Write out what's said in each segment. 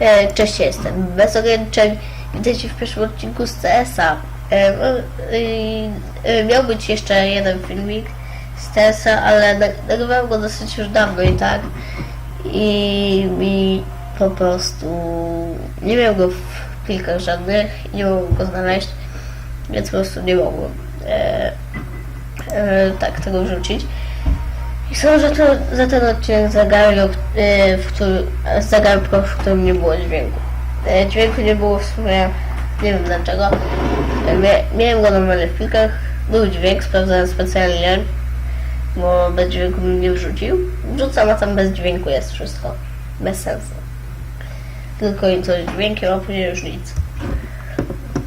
E, Cześć, jestem bez ograniczeń. Witajcie w pierwszym odcinku z CS-a. E, no, e, Miał być jeszcze jeden filmik z CS-a, ale nag- nagrywałem go dosyć już dawno i tak. I mi po prostu nie miał go w plikach żadnych i nie mogłem go znaleźć, więc po prostu nie mogłem tak tego wrzucić. I są za, to, za ten odcinek zagarnął, e, w którym, w którym nie było dźwięku. E, dźwięku nie było w sumie, nie wiem dlaczego. E, mia, miałem go normalnie w plikach, był dźwięk, sprawdzałem specjalnie, bo bez dźwięku bym nie wrzucił. Wrzucam, a tam bez dźwięku jest wszystko. Bez sensu. Tylko i coś dźwiękiem, a później już nic.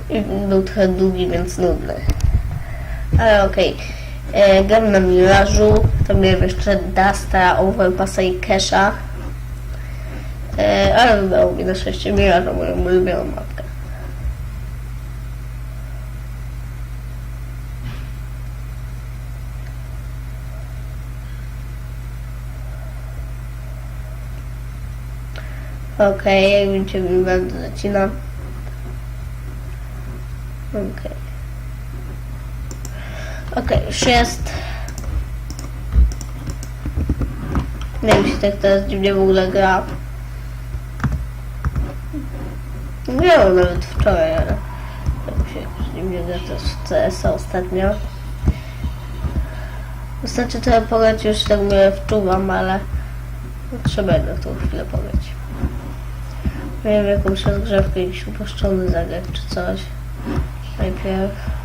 I był trochę długi, więc nudny. Ale okej. E, Gram na Mirażu, to miałem jeszcze Dusta, Overpassa i Kesha. E, ale wybrał mi na szczęście Miraża, moją ulubioną mapkę. Okej, jak widzicie, bardzo zacina. Okej. Okej, już jest. Nie wiem, się tak teraz dziwnie w ogóle gra. Grałem nawet wczoraj, ale tak się jakoś dziwnie gra też w CS ostatnio. Wystarczy trochę pograć, już tak mnie wczuwam, ale trzeba jednak tą chwilę pograć. Miałem jakąś rozgrzewkę, jakiś uproszczony zagrać czy coś. Najpierw.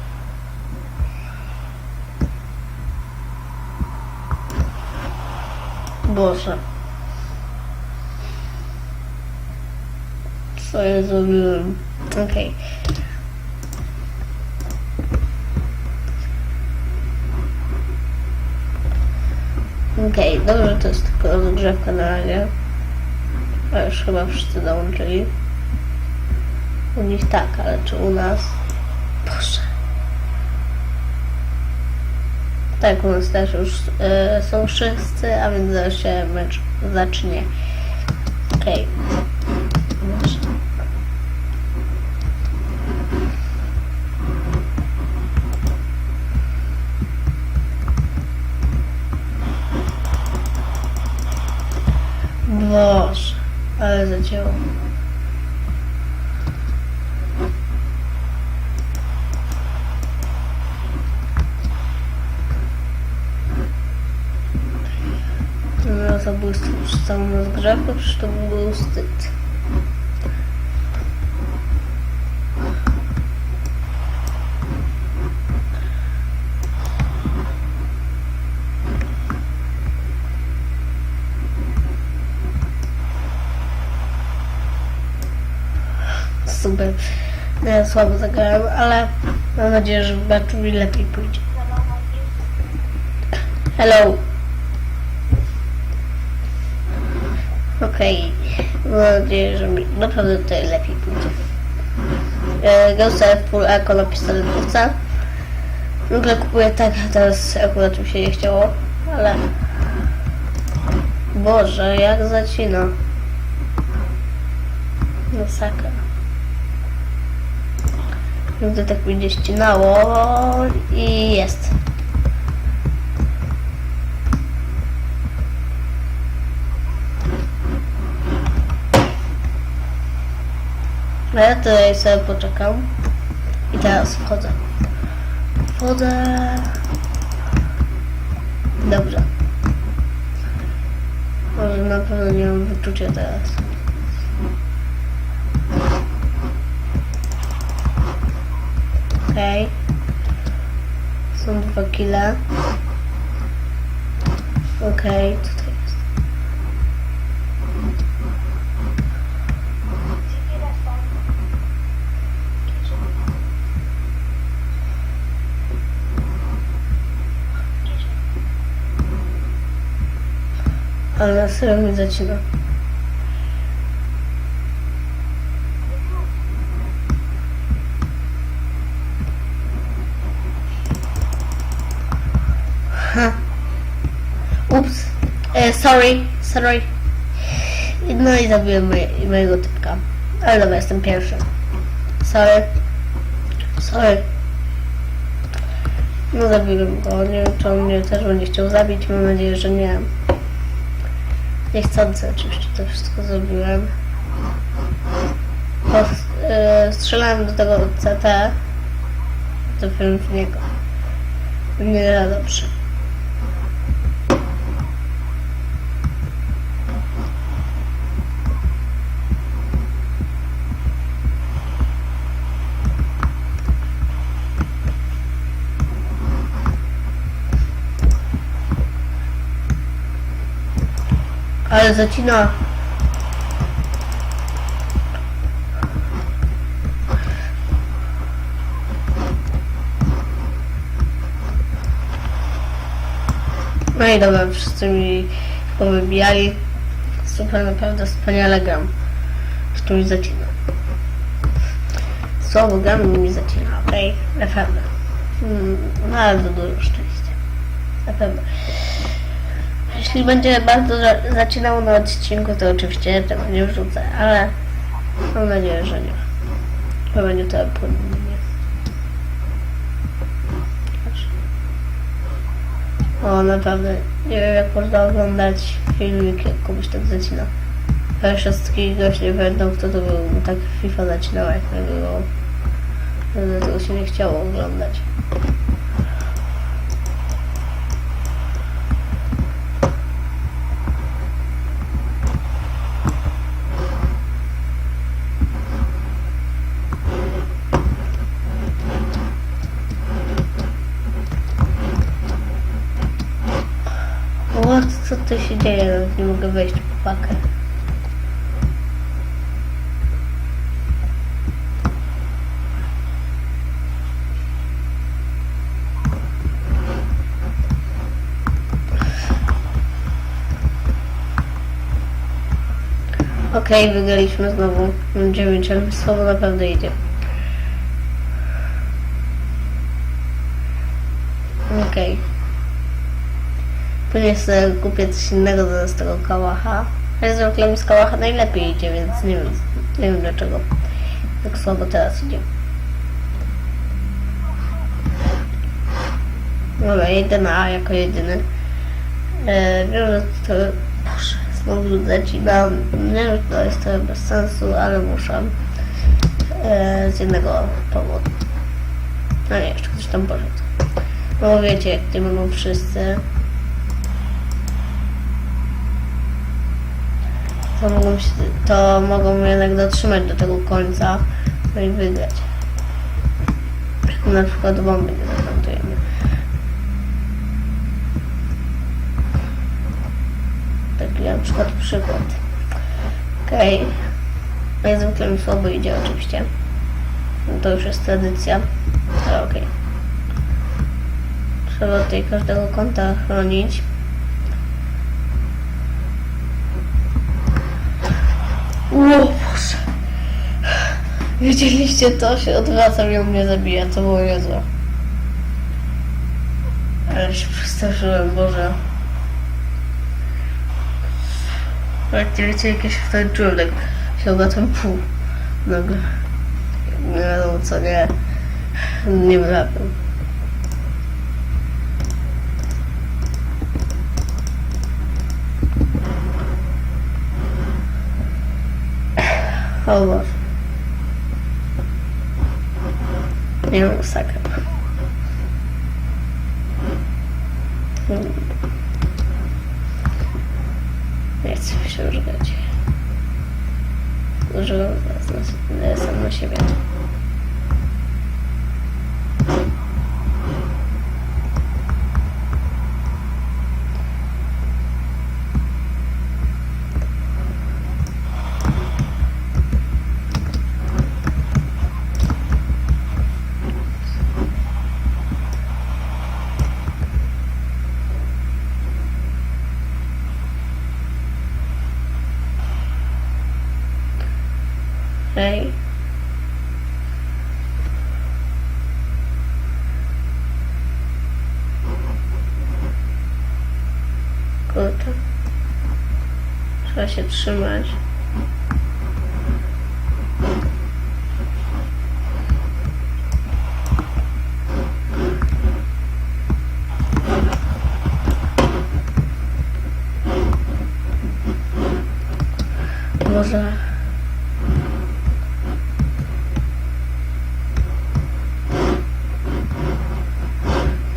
Boże. Co ja zrobiłem? Okej. Okej, dobrze, to jest tylko rozgrzewka na razie. A już chyba wszyscy dołączyli. U nich tak, ale czy u nas? Tak, u nas też już e, są wszyscy, a więc zaraz się mecz zacznie. Okej. Boże. Boże, ale zacięło. Zabójstwo przez całą rozgrzewkę, przecież to był wstyd. Super. No, ja słabo zagrałem, ale mam nadzieję, że w meczu mi lepiej pójdzie. Hello. Okej, mam nadzieję, że mi naprawdę tutaj lepiej pójdzie. E, w full eco na pistoletówce. W ogóle kupuję tak, a teraz akurat mi się nie chciało, ale... Boże, jak zacina. Masakra. Gdy tak będzie ścinało i jest. A ja tutaj sobie poczekam. I teraz wchodzę. Wchodzę. Dobrze. Może na pewno nie mam wyczucia teraz. Okej. Są dwa kile. Okej, tutaj Ale na serio zacina. Ha. Ups. E, sorry, sorry. No i zabiłem moje, mojego typka. Ale dobra, jestem pierwszy. Sorry. Sorry. No zabiłem go. Nie wiem, czy on mnie też będzie chciał zabić. Mam nadzieję, że nie. Niechcący oczywiście to wszystko zrobiłem. Bo, e, strzelałem do tego CT. Trafiłem w niego. Nie za dobrze. Ale zacina. No i dobra, wszyscy mi powybijali. Super, naprawdę wspaniale gram. Z tu mi zacina. Słabo gram mi zacina, okej? Naprawdę. Hmm, bardzo dużo szczęścia. Na pewno. Jeśli będzie bardzo za- zaczynało na odcinku, to oczywiście tego nie wrzucę, ale mam nadzieję, że nie. To będzie to płynnie. O, naprawdę, nie wiem jak można oglądać filmik, jak komuś tak zacina. Z takich gości nie pamiętam, kto to był, no tak FIFA zaczynał, jak nie było. Dlatego się nie chciało oglądać. Nawet nie mogę wejść po pakę. Okej, wygraliśmy znowu. Mam 9, ale słowo naprawdę idzie. Okej. Później sobie kupię coś innego z tego kałacha. Ale zwykle mi z kałacha najlepiej idzie, więc nie wiem, nie wiem dlaczego. Tak słabo teraz idzie. Dobra, jedę na A jako jedyny. E, wiem, że to... Boże, znowu zacinam. Nie wiem, to jest trochę bez sensu, ale muszę. E, z jednego powodu. No nie, jeszcze ktoś tam poszedł. No wiecie, jak nie będą wszyscy. To mogą, się, to mogą jednak dotrzymać do tego końca no i wygrać. Na przykład bomby nie zamontujemy. Taki na przykład przykład. Okej. Okay. No i zwykle mi słabo idzie oczywiście. No to już jest tradycja. Ale okej. Okay. Trzeba tutaj każdego kąta chronić. O Boże. Widzieliście to? Się odwracam i on mnie zabija. To było niezłe. Ale się przestraszyłem, Boże. Nie wiecie, jakieś wtańczyłem, tak się obracam pół. Nagle. Nie wiadomo co, nie. Nie wracam. Boże. Nie wiem. Nie chcę się grać. Używam teraz na, sam siebie. Hej. Kurczę. Trzeba się trzymać.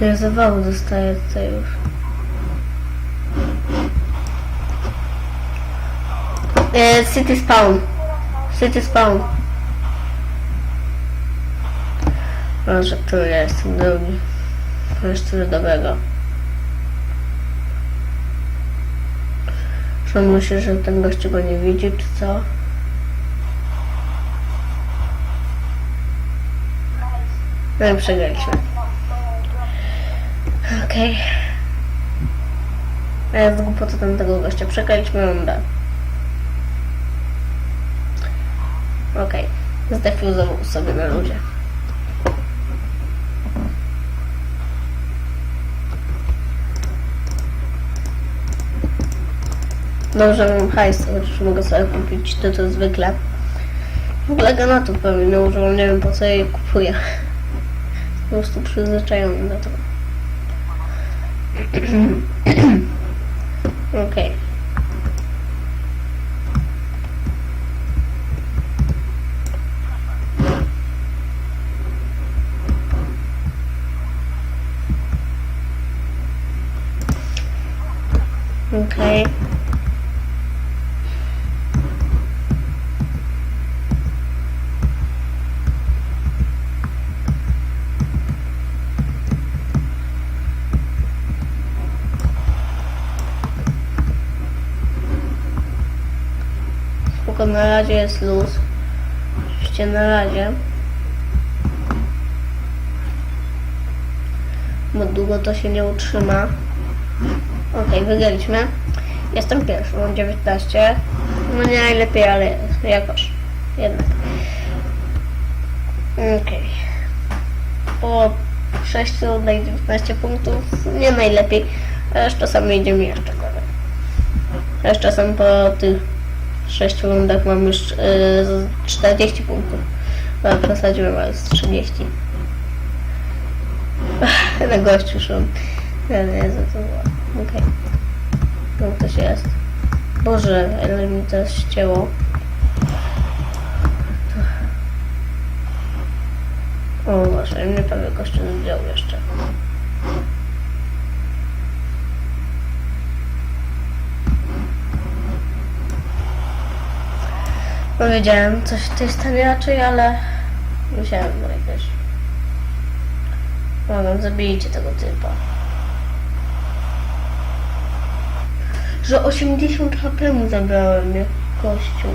Ja zawału dostaję tutaj już. E, City Spawn. City Spawn. Może który ja jestem drugi. Jest coś dobrego. Czy on myśli, że ten gościu go nie widzi, czy co? No i przegraliśmy. Okej. A ja z głupoty tamtego gościa. Przegraliśmy rundę. Okej. Zdefuzował sobie na ludzie. Dobrze, mam hajs, chociaż mogę sobie kupić to, to zwykle. W ogóle granatów pewnie nie używam, nie wiem po co je kupuję. Po prostu przyzwyczajony do tego. Okej. Okej. Na razie jest luz. Oczywiście na razie. Bo długo to się nie utrzyma. Okej, wygraliśmy. Jestem pierwszy, mam 19. No nie najlepiej, ale jakoś. Jednak. Okej. Po 6 rundach 19 punktów nie najlepiej. Ale czasami idzie mi jeszcze gorzej. A z czasem po tych 6 rundach mam już yy, 40 punktów. No, przesadziłem, ale z 30. Na gościu szum. Nie, nie, co to było. Okej. Okay. ktoś jest. Boże, ale mi to ścięło. O Boże, mnie prawie kościół zdjął jeszcze. No wiedziałem, coś w tej stanie raczej, ale musiałem bo jakoś. Mogę, zabijcie tego typa. Że 80 HP mu zabrałem, nie? Kościół.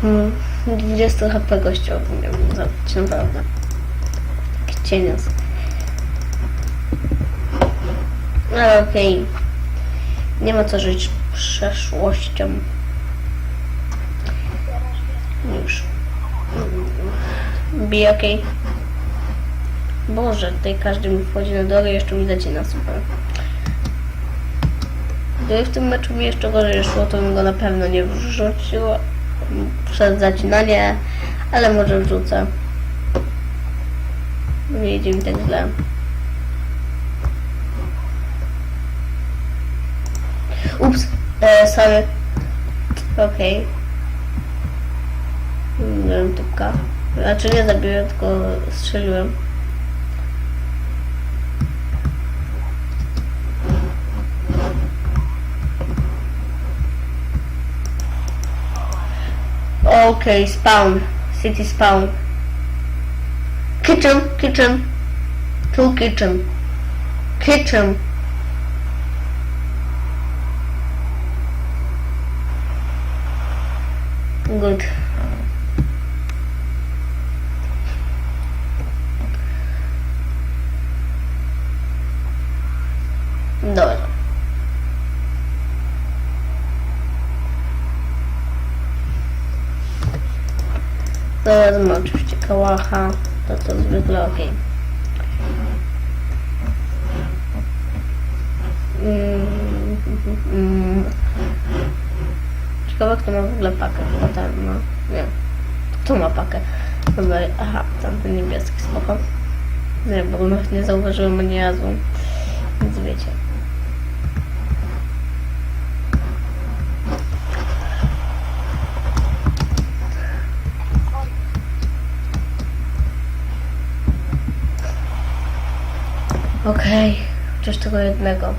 Hmm, 20 HP gościowy miałbym zabić, naprawdę. Taki cienios. Ale okej. Nie ma co żyć przeszłością. Już. Be okej. Boże, tutaj każdy mi wchodzi na drogę, jeszcze mi zacina, super. Gdyby w tym meczu mi jeszcze gorzej szło, to bym go na pewno nie wrzucił przez zacinanie, ale może wrzucę. Nie idzie mi tak źle. Ups, e, sorry. Okej. Okay. Miałem tubka. Znaczy nie zabiłem, tylko strzeliłem. Okay, spawn. City spawn. Kitchen, kitchen. Two kitchen. Kitchen. Good. Dobra. Teraz mam oczywiście kałacha, to co zwykle ok. Mm, mm. ciekawe, kto ma w ogóle pakę. No tam, no, nie. Kto ma pakę? Dobra, aha, tamten niebieski, spoko. Nie, bo nie zauważyłem, bo nie jadłem. Więc wiecie. Okej, okay. chociaż tego jednego.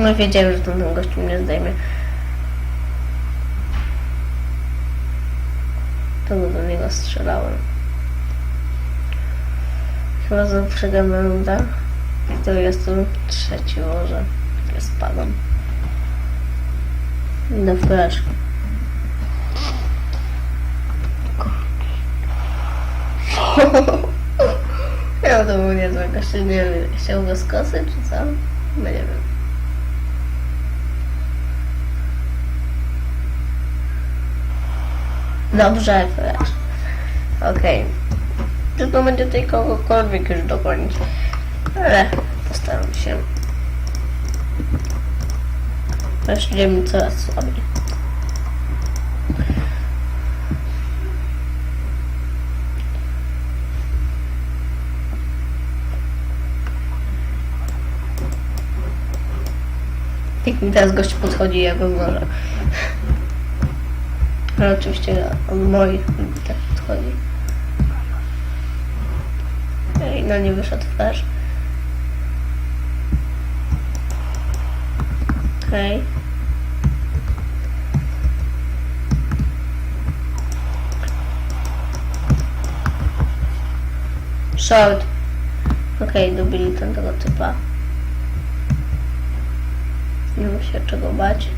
No wiedziałem, że ten gościu mnie zdejmie. To do niego strzelałem. Chyba przegramy rundę. I to jestem trzeci może. Ja spadam. Idę w flash. Ja to był niezły gościu, nie wiem, chciał go skosy czy co? No nie wiem. Dobrze, flash. Okej. Trudno będzie tutaj kogokolwiek już dogonić. Ale postaram się. Też idziemy coraz słabiej. Jak mi teraz gość podchodzi, ja go może. Ale oczywiście on moi tak podchodzi. I na nie wyszedł flash. Okej. Short. Okej, dobili ten tego typa. Nie ma się czego bać.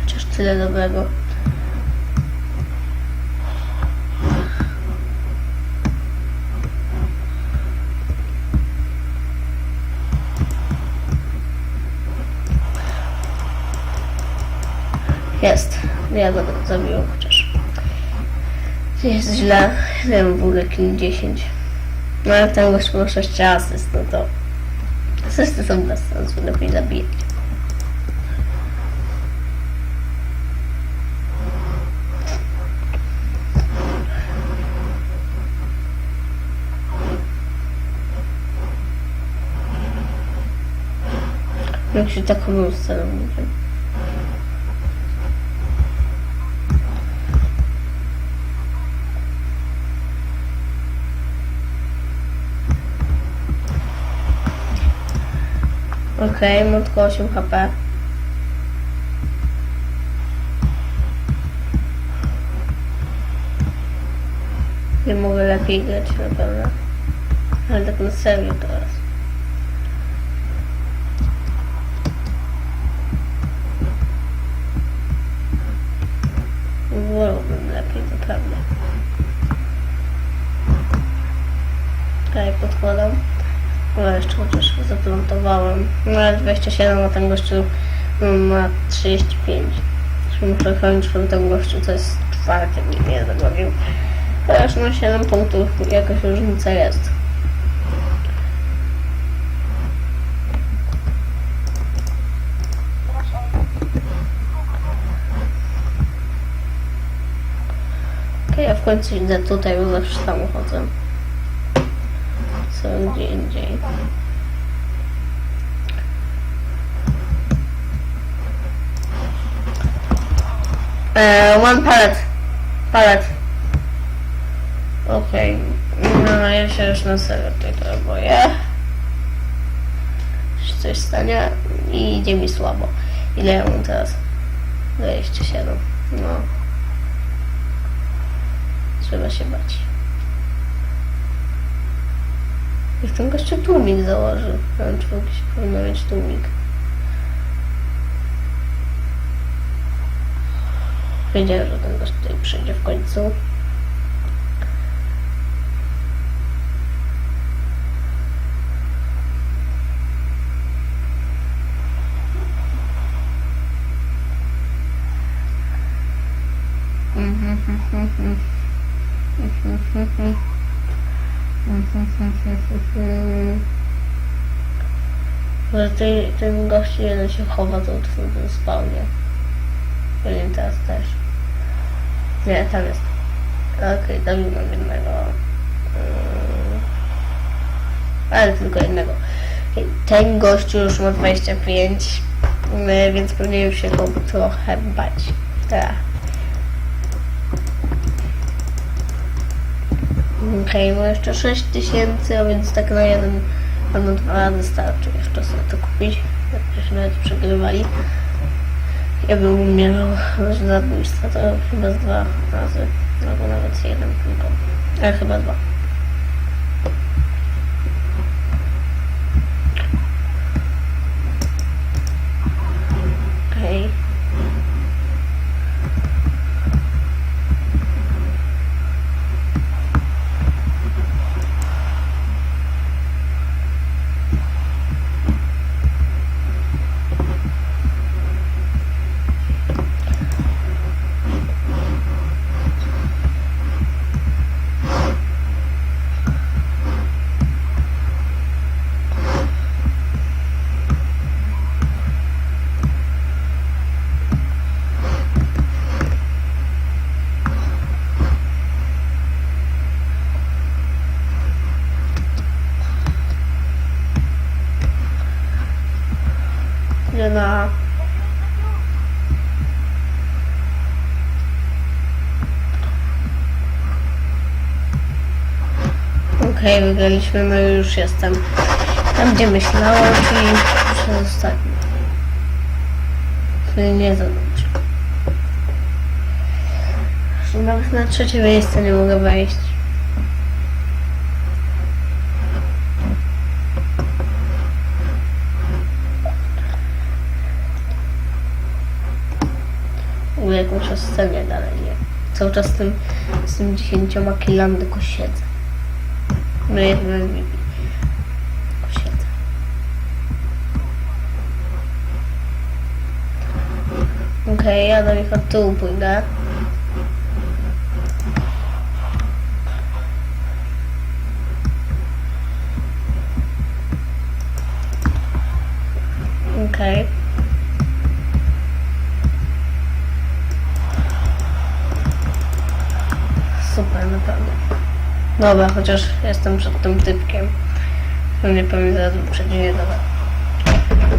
Chociaż tyle dobrego. Jest. Ja go tak zabiłem chociaż. Jest źle. Wiem w ogóle kill 10. No jak ten gość ma 6 asyst, no to asysty są bez sensu, lepiej zabijać. Jak się taką był celownikiem. Okej, mam tylko 8 HP. Nie mogę lepiej grać na pewno. Ale tak na serio teraz. Podkładam. No jeszcze chociaż zaplantowałem. No ale 27, a ten gościu ma 35. Czyli muszę chronić przed tym gościu, co jest czwarty, nikt nie zagonił. Teraz na 7 punktów jakaś różnica jest. Okej, ja w końcu idę tutaj, bo zawsze tam Co gdzie indziej. Uh, one pallet. Pallet. Okej. No, ja się już na serio tutaj boję. Że coś stanie i idzie mi słabo. Ile ja mam teraz? 27. No. Trzeba się bać. Jak ten gościu tłumik założy. Nie wiem, czy się powinno mieć tłumik. Wiedziałem, że ten gość tutaj przyjdzie w końcu. Że ty, ten gość jeden się chowa to w tym spawnie. Pewnie teraz też. Nie, tam jest. Okej, okay, dobił mam jednego. Yy, ale tylko jednego. Ten gościu już ma 25. e, więc pewnie już się go trochę bać. Tak. Okej, okay, no jeszcze 6000, a więc tak na jeden albo dwa razy starczy jeszcze sobie to kupić. Jakbyśmy nawet przegrywali. Ja bym mierzył zabójstwa, to chyba z dwa razy, albo nawet jeden tylko. Ale chyba dwa. Okej, wygraliśmy, no już jestem tam, gdzie myślałam, czyli przez ostatni. Czyli nie za dobrze. Że Nawet na trzecie miejsce nie mogę wejść. Ogóle jakąś scenie dalej nie. Cały czas z tym, z tym dziesięcioma killami tylko siedzę. No MVP. Tylko siedzę. Okej, ja do nich od tyłu pójdę. Dobra, chociaż jestem przed tym typkiem. Nie powiem zaraz uprzedzenie dobra.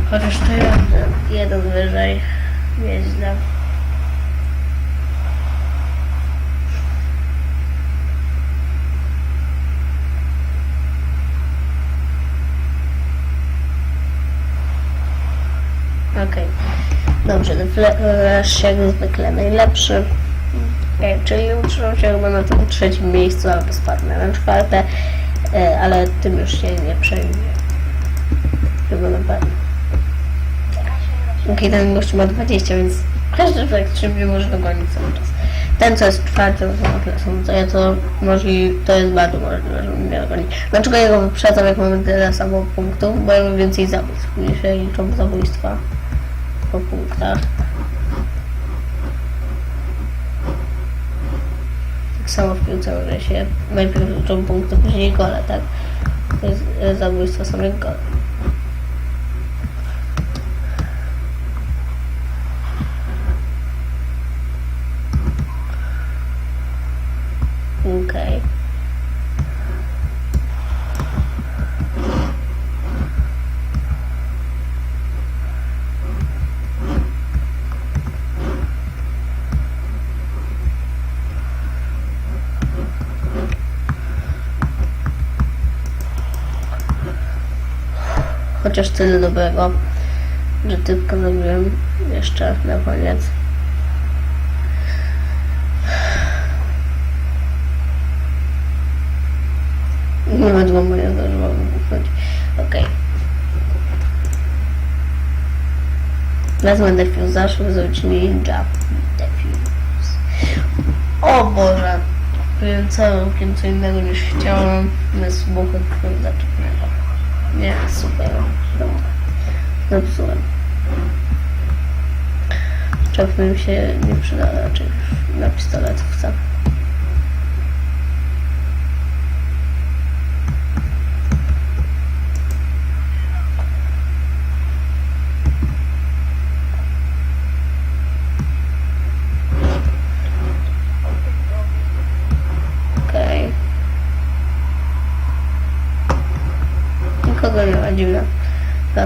Chociaż to jeden, jeden wyżej. Nieźle. Okej. Dobrze, Flash jak zwykle najlepszy. E, czyli utrzymam się chyba na tym trzecim miejscu albo spadnę na czwarte, e, ale tym już się nie przejmuję. Chyba na pewno. Okej, ten gościu ma 20, więc każdy człowiek mnie może dogonić cały czas. Ten, co jest czwarty, to są klasą, to ja to możli, to jest bardzo możliwe, że mnie dogoni. Dlaczego ja go wyprzedzam, jak mamy tyle samo punktów? Bo ja mam więcej zabójstw, niż liczą zabójstwa po punktach. Samo w piłce może się najpierw liczą punkty, później gole, tak? To jest e, zabójstwo samych gole. Okej. Chociaż tyle dobrego, że tylko zrobiłem jeszcze na koniec. Nawet mama nie zdążyła wybuchnąć. Okej. Wezmę defuse, żeby zrobić ninja defuse. O Boże! Powiem całym okiem co innego niż chciałem. Jest buchet krwi zaczepnego. Nie, super. Dobra. Zepsułem. Czepnym się nie przyda raczej na pistoletówce. Okej.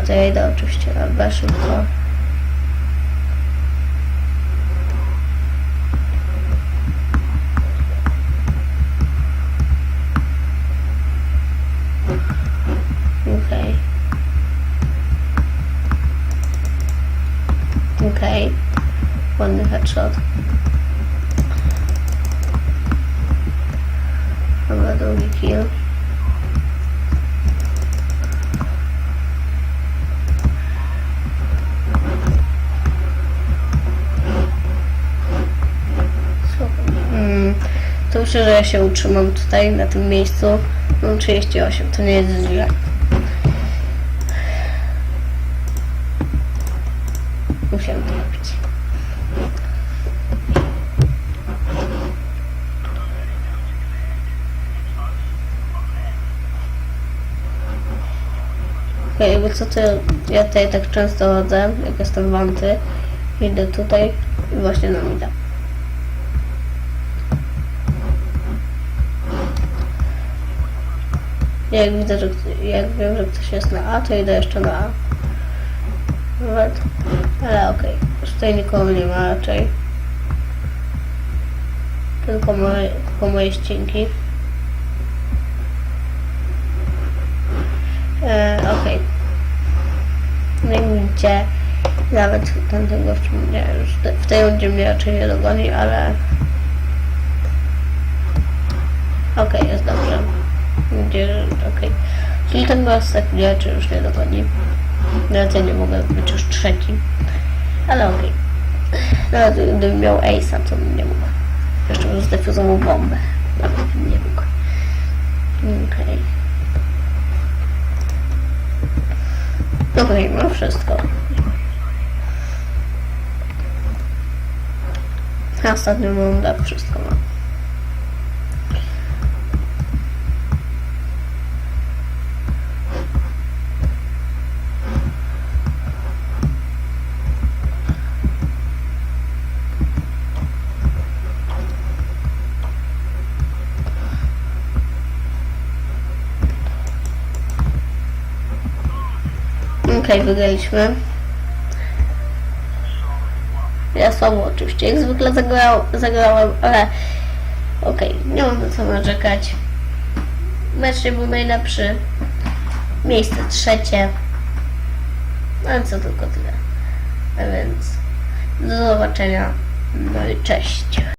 to ja idę oczywiście na szybko. Okej. Okay. Okej. Okay. Ładny headshot. Dobra, drugi kill. Myślę, że ja się utrzymam tutaj, na tym miejscu. Mam 38, to nie jest źle. Musiałem to robić. Okej, jakby co to ja tutaj tak często chodzę, jak jestem w idę tutaj i właśnie na mida. Jak widzę, że jak wiem, że ktoś jest na A, to idę jeszcze na A. Nawet. Ale okej, już tutaj nikogo nie ma raczej. Tylko moje, tylko moje ścinki. E, okej. No i widzicie, nawet tamten gościu mnie już w tej rundzie mnie raczej nie dogoni, ale... Okej, jest dobrze. Gdzie, okej. Czyli ten gość tak mnie raczej już nie. Nawet ja nie mogę być już trzeci. Ale okej. Nawet gdybym miał Ace'a, to bym nie mógł. Jeszcze bym zdefuzował bombę. Nawet bym nie mógł. Okej. Okej, mam wszystko. Na ostatnią rundę wszystko mam. Okej, wygraliśmy. Ja słabo oczywiście, jak zwykle zagrał, zagrałem, ale okej, nie mam na co narzekać. Mecz nie był najlepszy. Miejsce trzecie. Ale co tylko tyle. A więc do zobaczenia. No i cześć.